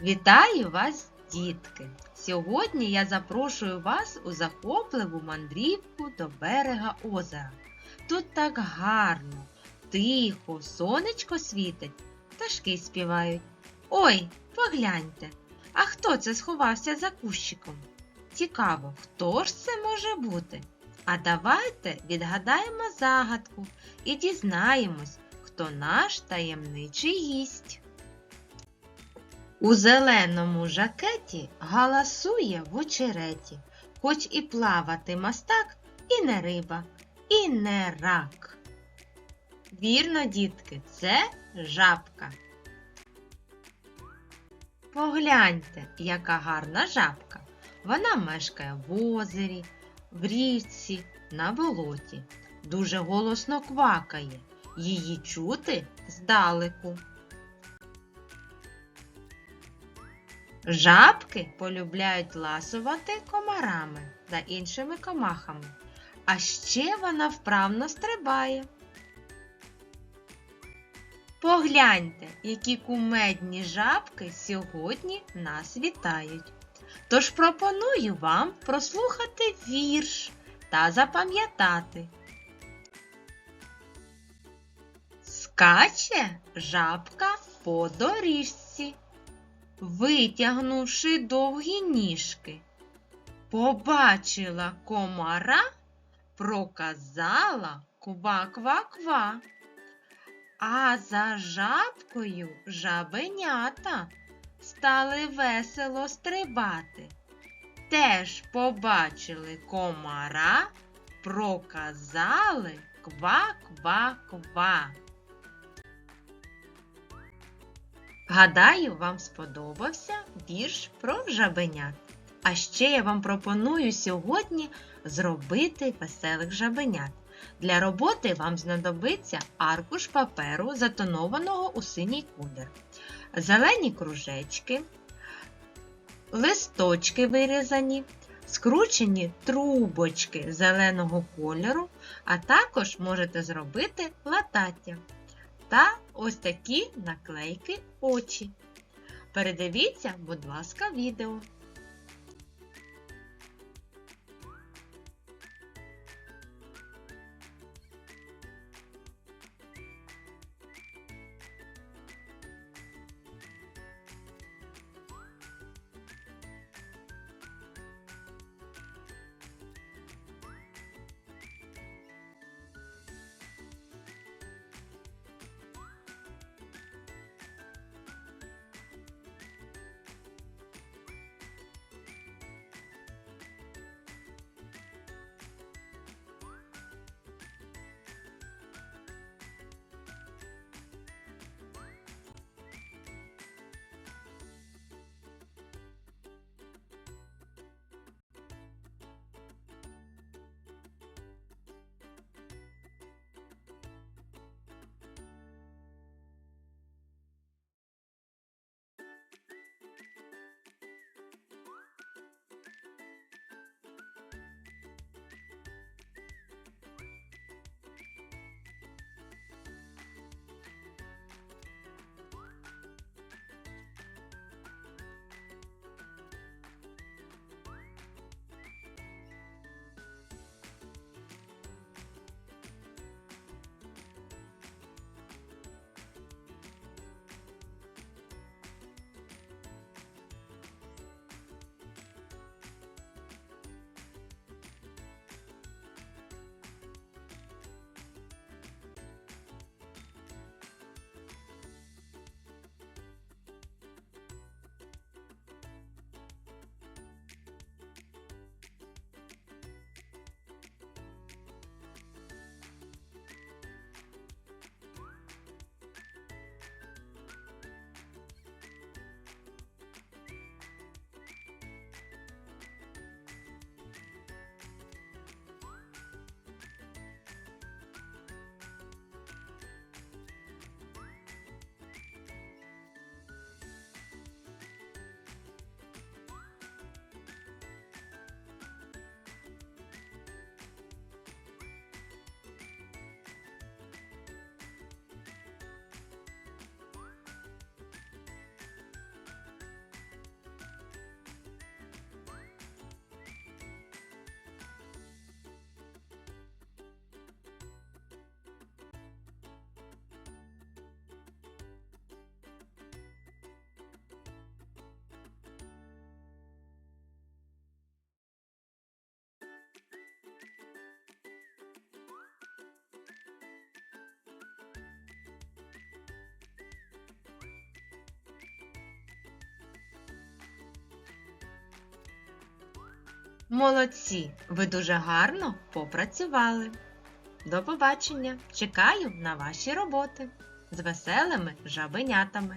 Вітаю вас, дітки! Сьогодні я запрошую вас у захопливу мандрівку до берега озера. Тут так гарно, тихо, сонечко світить, пташки співають. Ой, погляньте, а хто це сховався за кущиком? Цікаво, хто ж це може бути? А давайте відгадаємо загадку і дізнаємось, хто наш таємничий гість. У зеленому жакеті галасує в очереті, хоч і плавати мастак, і не риба, і не рак. Вірно, дітки, це жабка. Погляньте, яка гарна жабка. Вона мешкає в озері, в річці, на болоті. Дуже голосно квакає. Її чути здалеку. Жабки полюбляють ласувати комарами та іншими комахами, а ще вона вправно стрибає. Погляньте, які кумедні жабки сьогодні нас вітають. Тож пропоную вам прослухати вірш та запам'ятати. Скаче жабка по доріжці витягнувши довгі ніжки. Побачила комара, проказала ква-ква-ква. А за жабкою жабенята стали весело стрибати. Теж побачили комара, проказали ква-ква-ква. Гадаю, вам сподобався вірш про жабенят. А ще я вам пропоную сьогодні зробити веселих жабенят. Для роботи вам знадобиться аркуш паперу, затонованого у синій колір, зелені кружечки, листочки вирізані, скручені трубочки зеленого кольору, а також можете зробити латаття та ось такі наклейки очі. Передивіться, будь ласка, відео. Молодці! Ви дуже гарно попрацювали. До побачення! Чекаю на ваші роботи з веселими жабенятами.